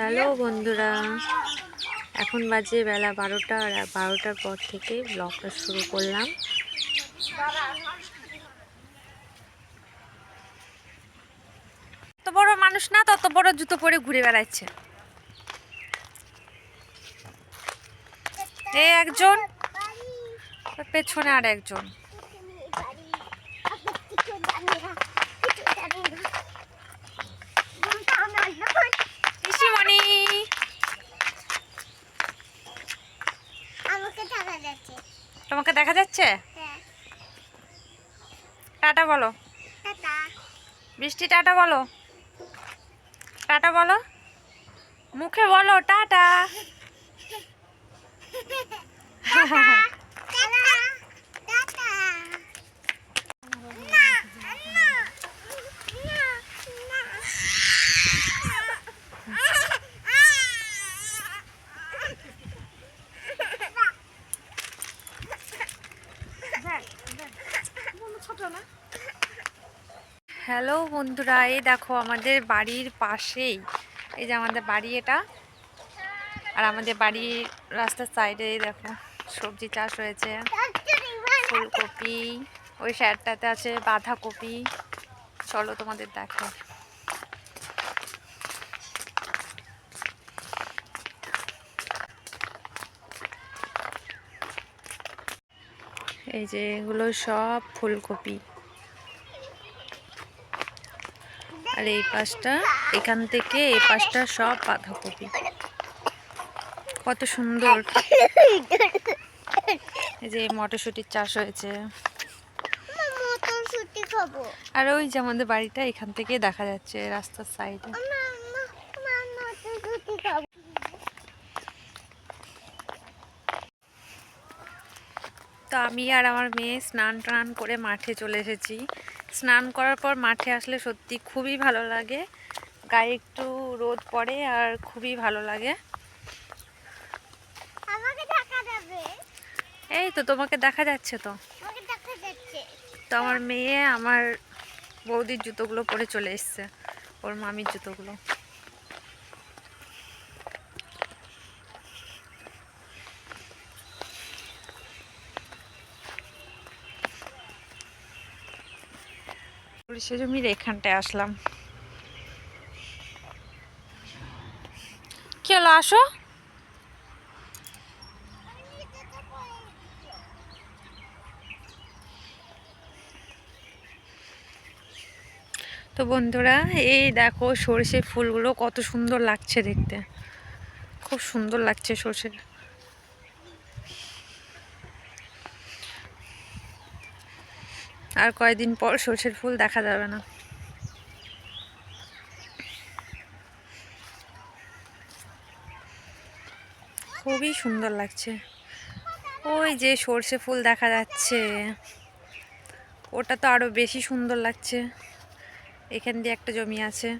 Hello বন্ধুরা, এখন বাজে বেলা বারোটা আর বারোটার পর থেকে ব্লগটা শুরু করলাম। তত বড় মানুষ না, তত বড় জুতো পরে ঘুরে বেড়াচ্ছে। এ একজন পেছনে আর একজন। তোমাকে দেখা যাচ্ছে? টাটা বলো। বৃষ্টি টাটা বলো। টাটা বলো। মুখে বলো টাটা। হ্যাঁ টাটা না না না হ্যালো বন্ধুরা, এই দেখো আমাদের বাড়ির পাশেই, এই যে আমাদের বাড়ি এটা। আর আমাদের বাড়ির রাস্তার সাইডে দেখো, সবজি চাষ হয়েছে। ফুলকপি, ওই সাইডটাতে আছে বাঁধাকপি। চলো তোমাদের দেখো এই যে এগুলো সব ফুলকপি। আর এই পাশটা এখান থেকে এই পাশটা সব বাঁধাকপি। কত সুন্দর। এই যে মটরশুটির চাষ হয়েছে। আর ওই যে আমাদের বাড়িটা এখান থেকে দেখা যাচ্ছে রাস্তার সাইডে তো আমি আর আমার মেয়ে স্নান টান করে মাঠে চলে এসেছি। স্নান করার পর মাঠে আসলে সত্যি খুবই ভালো লাগে। গায়ে একটু রোদ পড়ে আর খুবই ভালো লাগে। এই তো তোমাকে দেখা যাচ্ছে তো। তো আমার মেয়ে আমার বৌদির জুতোগুলো পরে চলে এসছে ওর মামির জুতোগুলো। সে জমির এখানটায় আসলাম। কি আসো। তো বন্ধুরা, এই দেখো সর্ষে ফুলগুলো কত সুন্দর লাগছে দেখতে। খুব সুন্দর লাগছে সর্ষে আর কয়েকদিন পর সর্ষের ফুল দেখা যাবে না। খুবই সুন্দর লাগছে। ওই যে সর্ষে ফুল দেখা যাচ্ছে। ওটা তো আরও বেশি সুন্দর লাগছে। এখান দিয়ে একটা জমি আছে।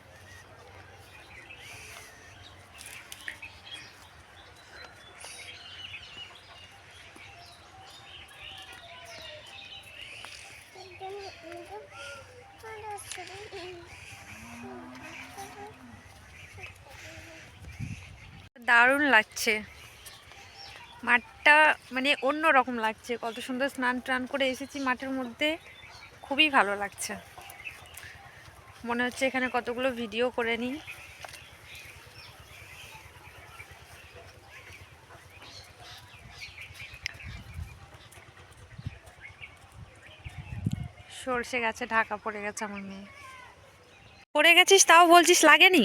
দারুণ লাগছে। মাঠটা মানে অন্য রকম লাগছে। কত সুন্দর স্নান টান করে এসেছি মাঠের মধ্যে। খুবই ভালো লাগছে। মনে হচ্ছে এখানে কতগুলো ভিডিও করে নিই। সর্ষে গাছে ঢাকা পড়ে গেছে আমার মেয়ে। পড়ে গেছিস তাও বলছিস লাগেনি?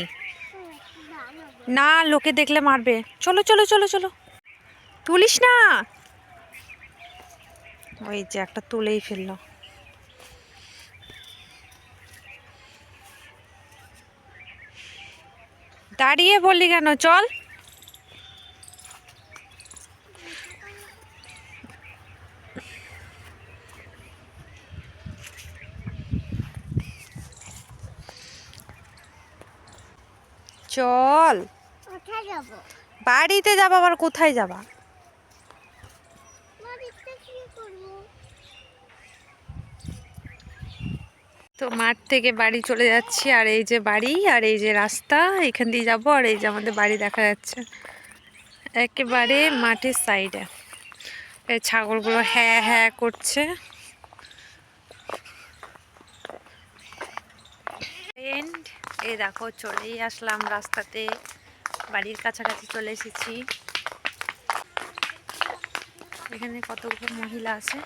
না, লোকে দেখলে মারবে। চলো চলো চলো চলো। তুলিস না। ওই যে একটা তুলেই ফেলল। দাঁড়িয়ে বললি কেন? চল। চল। বাড়িতে যাবা আবার কোথায় যাবা? তো মাঠ থেকে বাড়ি চলে যাচ্ছি আর এই যে বাড়ি আর এই যে রাস্তা এখান দিয়ে যাব আর এই যে আমাদের বাড়ি দেখা যাচ্ছে। একেবারে মাঠের সাইডে এই ছাগলগুলো হ্যাঁ হ্যাঁ করছে। Friend, এই দেখো চলেই আসলাম রাস্তাতে। বাড়ির কাছাকাছি চলে এসেছি। এখানে কতগুলো মহিলা আছে?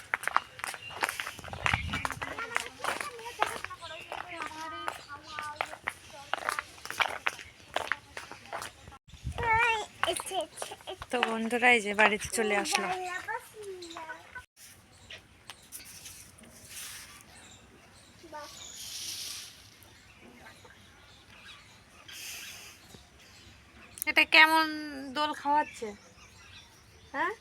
তো বন্ধুরা এই যে বাড়িতে চলে আসলাম। কেমন দোল খাওয়াচ্ছে? হ্যাঁ?